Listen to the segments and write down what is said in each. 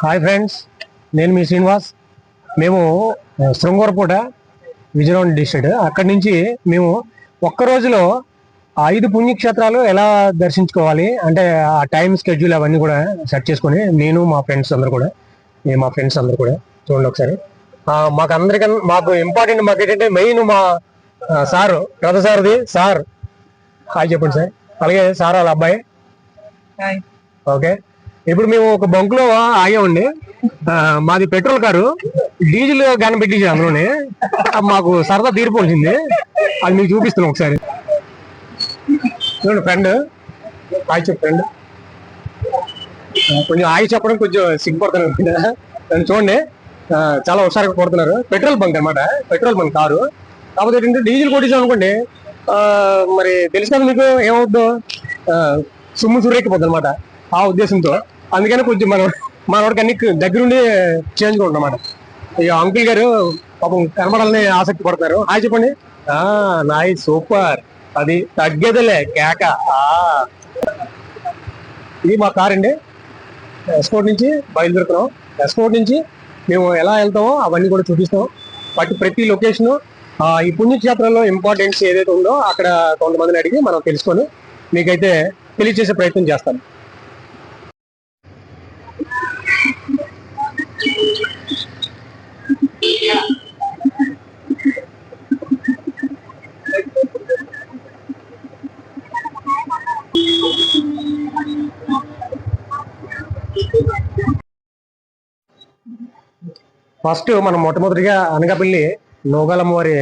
Hi friends నేను మీ శ్రీనివాస్. మేము శృంగారపూట విజయనగరం డిస్ట్రిక్ట్. అక్కడి నుంచి మేము ఒక్క రోజులో ఐదు పుణ్యక్షేత్రాలు ఎలా దర్శించుకోవాలి అంటే ఆ టైం స్కెడ్యూల్ అవన్నీ కూడా సెట్ చేసుకొని నేను మా ఫ్రెండ్స్ అందరు కూడా మేము మా ఫ్రెండ్స్ అందరు కూడా చూడండి ఒకసారి. మాకు అందరికన్నా మాకు ఇంపార్టెంట్ మాకు ఏంటంటే మెయిన్ మా సారు రథ సారథి సార్. హాయ్ చెప్పండి సార్. అలాగే సార్ వాళ్ళ అబ్బాయి. ఓకే. ఇప్పుడు మేము ఒక బంక్లో ఆగామండి మాది పెట్రోల్ కారు. డీజిల్ గన్ పెట్టించారు అందులోనే. మాకు సరదా తీరిపోయింది అది మీకు చూపిస్తున్నాం ఒకసారి. చూడండి ఫ్రెండ్. హాయ్ చెప్పు ఫ్రెండ్. కొంచెం హాయ్ చెప్పడం కొంచెం సిగ్గుపడుతున్నాను చూడండి. చాలా హుషారుగా కొడుతున్నారు. పెట్రోల్ బంక్ అన్నమాట. Petrol bunk car. కాకపోతే ఏంటంటే డీజిల్ కొట్టించాం అనుకోండి మరి తెలుసు కదా మీకు ఏమవుద్దో? సుమ్ము సురేకిపోద్ది అనమాట ఆ ఉద్దేశంతో. అందుకని కొంచెం మనం మనవాడికి అన్ని దగ్గరుండి చేంజ్ అన్నమాట ఇక అంకుల్ గారు పాపం కనబడాలని ఆసక్తి పడతారు. హాయ్ చెప్పండి. ఆ నాయ్ సూపర్. అది తగ్గేదిలే కేక. ఆ. ఇది మా కార్ అండి. ఎస్కోట్ నుంచి బయలుదేరుతున్నాం. ఎస్కోట్ నుంచి మేము ఎలా వెళ్తామో అవన్నీ కూడా చూపిస్తాం. బట్ ప్రతి లొకేషను ఈ పుణ్యక్షేత్రంలో ఇంపార్టెన్స్ ఏదైతే ఉందో అక్కడ కొంతమందిని అడిగి మనం తెలుసుకొని మీకైతే తెలియజేసే ప్రయత్నం చేస్తాను. ఫస్ట్ మనం మొట్టమొదటిగా అనకాపల్లి నోగాలమ్మ వారి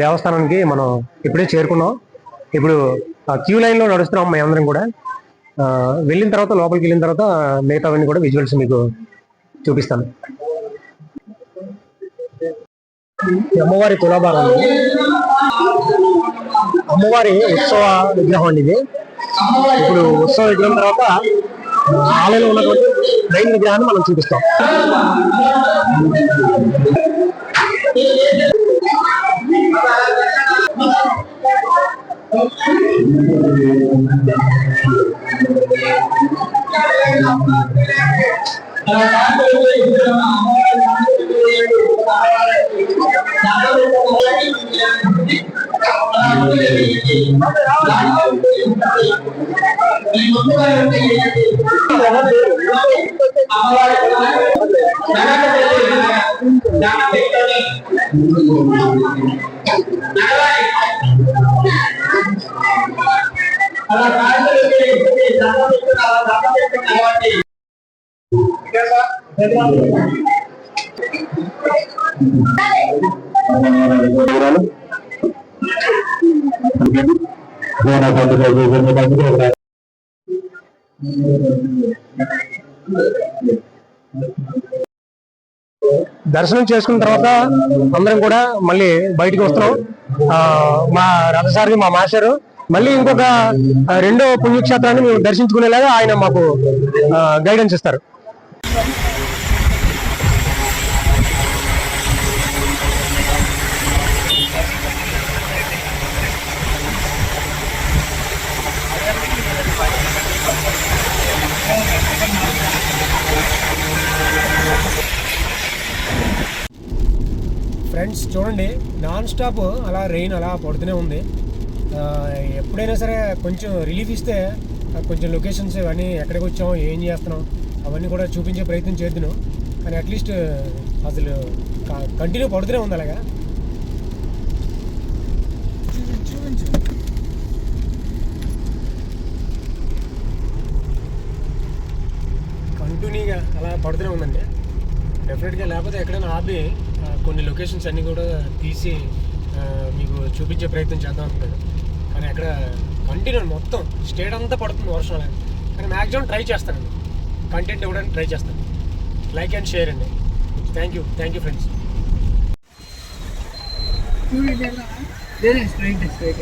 దేవస్థానానికి మనం ఇప్పుడే చేరుకున్నాం. ఇప్పుడు ఆ క్యూ లైన్లో నడుస్తున్నాం మేము అందరం కూడా. వెళ్ళిన తర్వాత లోపలికి వెళ్ళిన తర్వాత మిగతావన్నీ కూడా విజువల్స్ మీకు చూపిస్తాను. అమ్మవారి తులాభారం అమ్మవారి ఉత్సవ విగ్రహం అండి ఇది. ఇప్పుడు ఉత్సవ విగ్రహం తర్వాత ఆలయంలో ఉన్నటువంటి మెయిన్ విగ్రహాన్ని మనం చూపిస్తాం. అలా దర్శనం చేసుకున్న తర్వాత అందరం కూడా మళ్ళీ బయటికి వస్తున్నాం. మా రథసారి మా మాస్టరు. మళ్ళీ ఇంకొక రెండో పుణ్యక్షేత్రాన్ని మేము దర్శించుకునేలాగా ఆయన మాకు గైడెన్స్ ఇస్తారు. ఫ్రెండ్స్ చూడండి నాన్ స్టాప్ అలా రెయిన్ అలా పడుతూనే ఉంది. ఎప్పుడైనా సరే కొంచెం రిలీఫ్ ఇస్తే కొంచెం లొకేషన్స్ ఇవన్నీ ఎక్కడికి వచ్చాం ఏం చేస్తున్నాం అవన్నీ కూడా చూపించే ప్రయత్నం చేద్దును. కానీ అట్లీస్ట్ అసలు కంటిన్యూ పడుతూనే ఉంది అలాగా. కంటిన్యూగా అలా పడుతూనే ఉందండి. డెఫినెట్గా లేకపోతే ఎక్కడైనా ఆపి కొన్ని లొకేషన్స్ అన్నీ కూడా తీసి మీకు చూపించే ప్రయత్నం చేద్దాం అనుకున్నాను కానీ అక్కడ కంటిన్యూ మొత్తం స్టేట్ అంతా పడుతుంది వర్షం అలాగే కానీ మ్యాక్సిమం ట్రై చేస్తానండి. కంటెంట్ ఇవ్వడానికి ట్రై చేస్తాను. లైక్ అండ్ షేర్ అండి. Thank you thank you friends straight straight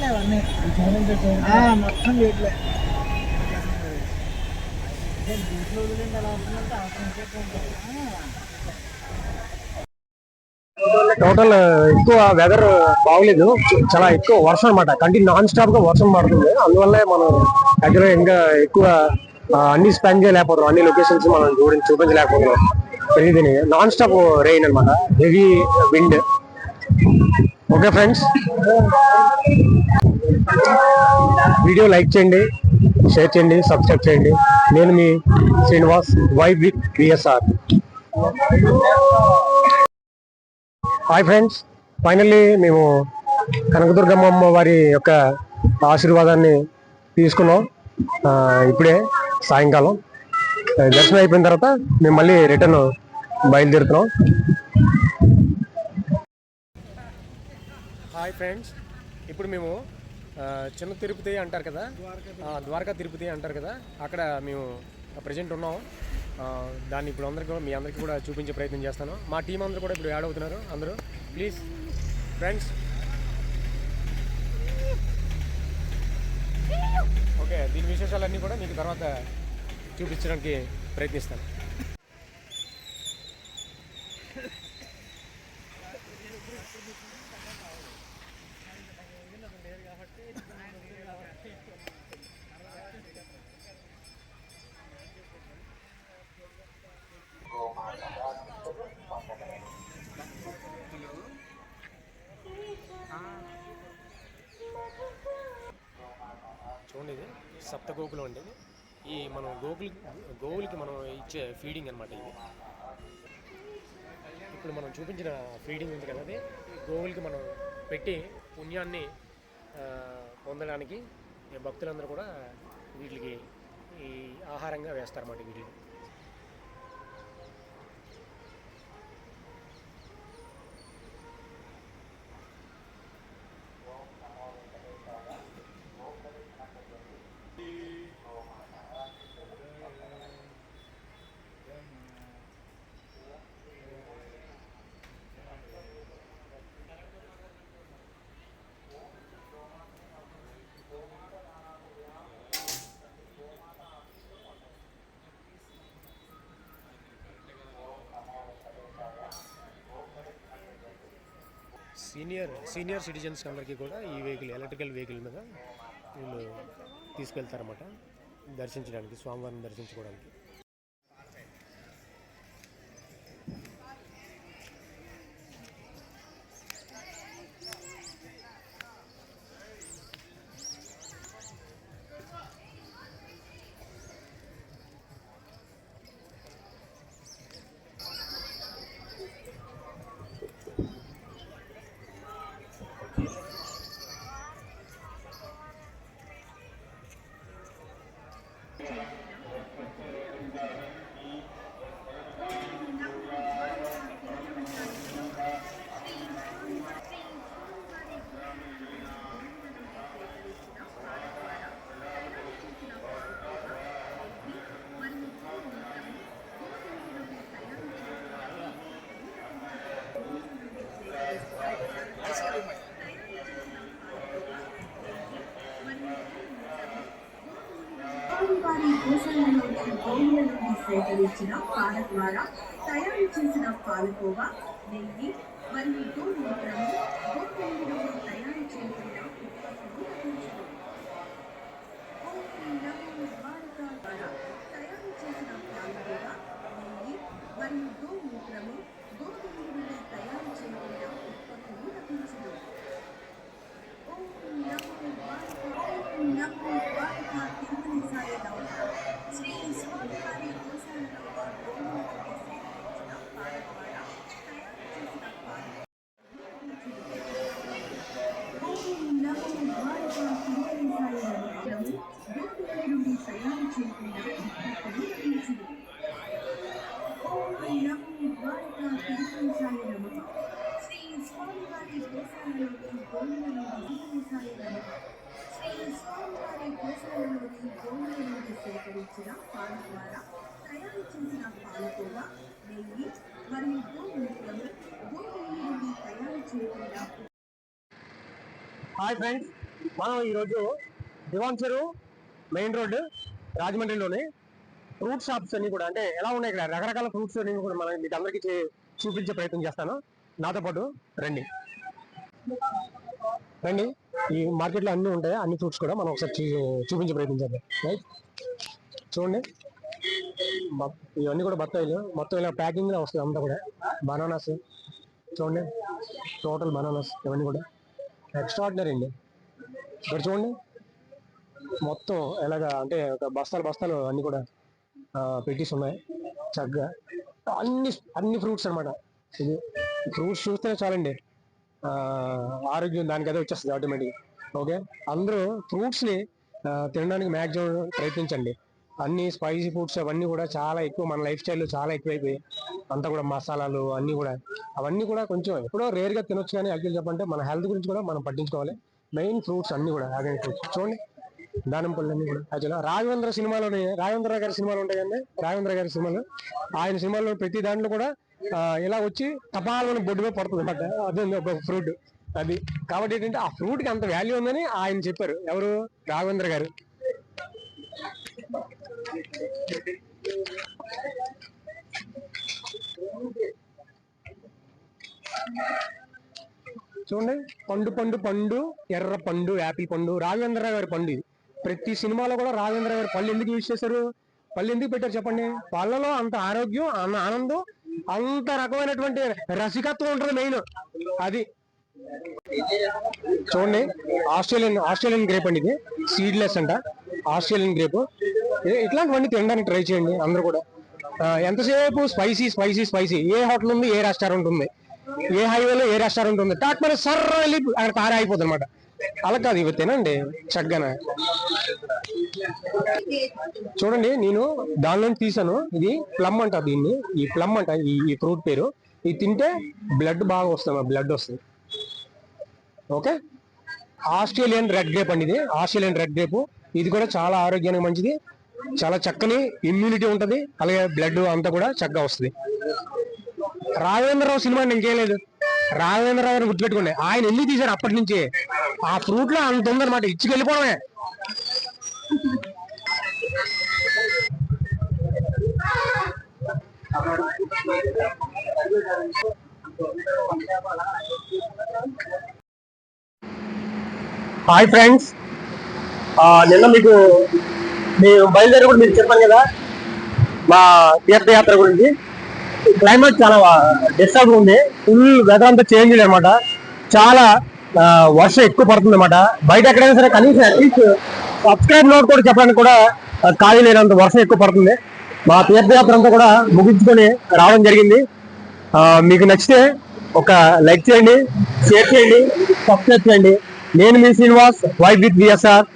గేట్లే అవన్నీ మొత్తం గేట్లే వదిలేండి అలా ఉంటుందంటే టోటల్ ఎక్కువ వెదర్ బాగలేదు. చాలా ఎక్కువ వర్షం అనమాట కంటిన్యూ నాన్ స్టాప్గా వర్షం పడుతుంది. అందువల్లే మనం దగ్గర ఇంకా ఎక్కువ అన్ని స్పెండ్ చేయలేకపోతున్నాం. అన్ని లొకేషన్స్ మనం చూడ చూపించలేకపోతున్నాం. తెలియదు నాన్ స్టాప్ రెయిన్ అనమాట heavy wind okay friends video like చేయండి షేర్ చేయండి సబ్స్క్రైబ్ చేయండి. నేను మీ Srinivas vibe with VSR hi friends finally మేము కనకదుర్గమ్మ వారి యొక్క ఆశీర్వాదాన్ని తీసుకున్నాం. ఇప్పుడే సాయంకాలం. దర్శనం అయిపోయిన తర్వాత మేము మళ్ళీ రిటర్న్ బయలుదేరుతున్నాం. Hi friends. ఇప్పుడు మేము చిన్న తిరుపతి అంటారు కదా? ద్వారకా తిరుపతి అంటారు కదా? అక్కడ మేము ప్రజెంట్ ఉన్నాం. దాన్ని ఇప్పుడు అందరికీ కూడా- మీ అందరికీ కూడా చూపించే ప్రయత్నం చేస్తాను. మా టీం అందరూ కూడా ఇప్పుడు యాడ్ అవుతున్నారు. అందరూ ప్లీజ్ ఫ్రెండ్స్. ఓకే దీని విశేషాలన్నీ కూడా మీకు తర్వాత చూపించడానికి ప్రయత్నిస్తాను. ఉండేది. సప్త గోకులు ఉండేది ఈ మనం గోకులు గోవులకి మనం ఇచ్చే ఫీడింగ్ అనమాట ఇది. ఇప్పుడు మనం చూపించిన ఫీడింగ్ ఉంది కదా అది. గోవులకి మనం పెట్టి పుణ్యాన్ని పొందడానికి భక్తులందరూ కూడా వీటికి ఈ ఆహారంగా వేస్తారన్నమాట వీటిని. సీనియర్ సీనియర్ సిటిజన్స్ అందరికీ కూడా ఈ వెహికల్ ఎలక్ట్రికల్ వెహికల్ మీద వీళ్ళు తీసుకెళ్తారన్నమాట దర్శించడానికి స్వామివారిని దర్శించుకోవడానికి. వారి గోశాలలోని గోవుల నుండి సేకరించిన పాల ద్వారా తయారు చేసిన పాలకోవా నెయ్యి మరియు గోమూత్రము గోపెండు నుండి తయారు చేయబడిన ఉత్పత్తులు లభించును. ఓం నమో ద్వారకా ద్వారా తయారు చేసిన పాలకోవా నెయ్యి మరియు గోమూత్రము గోధుమ నుండి తయారు చేయబడిన ఉత్పత్తులు లభించును ఓం నమో ద్వారకా ఓం నమో ద్వారకా తిరుమలేశాయ నమః శ్రీ స్వామివారి గోశాలలో గోవుల నుండి సేకరించిన పాల ద్వారా తయారు చేసిన పాలు ఓం నమో ద్వారకా తిరుమలేశాయ నమః గోధుమ నుండి తయారు చేయబడిన ఉత్పత్తులు లభించును ఓం నమో ద్వారకా తిరుమలేశాయ నమః శ్రీ స్వామివారి గోశాలలోని గోవుల నుండి తిరుమలేశాయ నమః శ్రీ స్వామివారి గోశాలలోని గోవుల నుండి సేకరించిన పాల ద్వారా తయారు చేసిన పాలకోవా నెయ్యి మరియు గోమూత్రము గోధుమ నుండి తయారు చేయకుండా హాయ్ ఫ్రెండ్స్ మనం ఈరోజు దివాన్ చెరువు మెయిన్ రోడ్డు రాజమండ్రిలోని ఫ్రూట్ షాప్స్ అన్ని కూడా అంటే ఎలా ఉన్నాయి ఇక్కడ? రకరకాల ఫ్రూట్స్ అన్ని కూడా మనం మీకు అందరికీ చూపించే ప్రయత్నం చేస్తాను. నాతో పాటు రండి. రండి. ఈ మార్కెట్లో అన్నీ ఉంటాయి? అన్ని ఫ్రూట్స్ కూడా మనం ఒకసారి చూ- చూపించే చేద్దాం. రైట్? చూడండి. బ- ఇవన్నీ కూడా బత్తాయిలు. మొత్తం ఇలా ప్యాకింగ్లో వస్తుంది అంతా కూడా. బనానాస్. చూడండి. టోటల్ బనానాస్ ఇవన్నీ కూడా. ఎక్స్ట్రాడినరీ అండి. ఇక్కడ చూడండి. మొత్తం ఎలాగా అంటే ఒక బస్తాలు బస్తాలు అన్నీ కూడా ఆ, పెట్టేసి ఉన్నాయి. చక్కగా. అన్ని అన్ని ఫ్రూట్స్ అన్నమాట. ఇది ఫ్రూట్స్ చూస్తేనే చాలండి. ఆరోగ్యం దానికి అదే వచ్చేస్తుంది ఆటోమేటిక్ ఓకే? అందరూ ఫ్రూట్స్ని తినడానికి మ్యాక్సిమం ప్రయత్నించండి. అన్ని స్పైసీ ఫుడ్స్ అవన్నీ కూడా చాలా ఎక్కువ మన లైఫ్ స్టైల్ చాలా ఎక్కువైపోయి అంతా కూడా మసాలాలు అన్ని కూడా అవన్నీ కూడా కొంచెం ఎప్పుడో రేర్గా తినొచ్చు కానీ యాక్చువల్ చెప్పంటే మన హెల్త్ గురించి కూడా మనం పట్టించుకోవాలి. మెయిన్ ఫ్రూట్స్ అన్ని కూడా ఆర్గానిక్ ఫ్రూట్స్. చూడండి. దానంపల్లి యాక్చువల్గా అన్ని కూడా రాఘవేంద్ర సినిమాలోని రాఘవేంద్ర గారి సినిమాలు ఉంటాయి కదండి? రాఘవేంద్ర గారి సినిమాలు. ఆయన సినిమాలో ప్రతి దాంట్లో కూడా ఇలా వచ్చి తపాలని బొడ్డు మీద పడుతుంది బట్ అదే ఒక ఫ్రూట్. అది. కాబట్టి ఏంటంటే ఆ ఫ్రూట్కి అంత వాల్యూ ఉందని ఆయన చెప్పారు. ఎవరు? రాఘవేంద్ర గారు. చూడండి. పండు పండు పండు ఎర్ర పండు యాపిల్ పండు రాఘవేంద్ర గారి పండు ఇది. ప్రతి సినిమాలో కూడా రాజేంద్ర గారు పళ్ళు ఎందుకు యూజ్ చేశారు? పళ్ళు ఎందుకు పెట్టారు చెప్పండి? పళ్ళలో అంత ఆరోగ్యం అన్న ఆనందం అంత రకమైనటువంటి రసికత్వం ఉంటుంది మెయిన్. అది. చూడండి ఆస్ట్రేలియన్ ఆస్ట్రేలియన్ గ్రేప్ అండి ఇది. సీడ్లెస్ అంట. Australian grape. ఇట్లాంటివన్నీ తినడానికి ట్రై చేయండి అందరూ కూడా. ఎంతసేపు స్పైసీ స్పైసీ స్పైసీ. ఏ హోటల్ ఉంది ఏ రెస్టారెంట్ ఉంది. ఏ హైవేలో ఏ రెస్టారెంట్ ఉంది. టాట్ మరి సర్ర వెళ్ళి అక్కడ తారే అయిపోతుంది అనమాట అలా కాదు ఇవి తినండి చక్కగా చూడండి నేను దానిలో తీసాను. ఇది ప్లమ్ అంట దీన్ని. ఈ ప్లమ్ అంట ఈ ఈ ఫ్రూట్ పేరు. ఇది తింటే బ్లడ్ బాగా వస్తుంది బ్లడ్ వస్తుంది. ఓకే? ఆస్ట్రేలియన్ రెడ్ గ్రేప్ అండి ఇది. Australian red grape. ఇది కూడా చాలా ఆరోగ్యానికి మంచిది. చాలా చక్కని ఇమ్యూనిటీ ఉంటుంది. అలాగే బ్లడ్ అంతా కూడా చక్కగా వస్తుంది. రాఘవేంద్రరావు సినిమా ఇంకేం లేదు. రాఘవేంద్రరావు గారిని గుర్తుపెట్టుకోండి. ఆయన ఎన్ని తీశారు అప్పటి నుంచి? ఆ ఫ్రూట్లో అంత ఉందన్నమాట. ఇచ్చికెళ్ళిపోవడమే. హాయ్ ఫ్రెండ్స్ నిన్న మీకు మేము కూడా మీరు చెప్పాను కదా మా తీర్థయాత్ర గురించి. క్లైమేట్ చాలా డిస్టర్బ్ ఉంది. ఫుల్ వెదర్ అంతా చేంజ్ అనమాట చాలా వర్షం ఎక్కువ పడుతుంది అనమాట బయట ఎక్కడైనా సరే కనీసం అట్లీస్ట్ సబ్స్క్రైబ్ నోట్ కూడా చెప్పడానికి కూడా ఖాళీ లేనంత వర్షం ఎక్కువ పడుతుంది. మా తీర్థయాత్ర అంతా కూడా ముగించుకొని రావడం జరిగింది. మీకు నచ్చితే ఒక లైక్ చేయండి షేర్ చేయండి సబ్స్క్రైబ్ చేయండి. నేను మీ శ్రీనివాస్ వైబ్ విత్ విఎస్ఆర్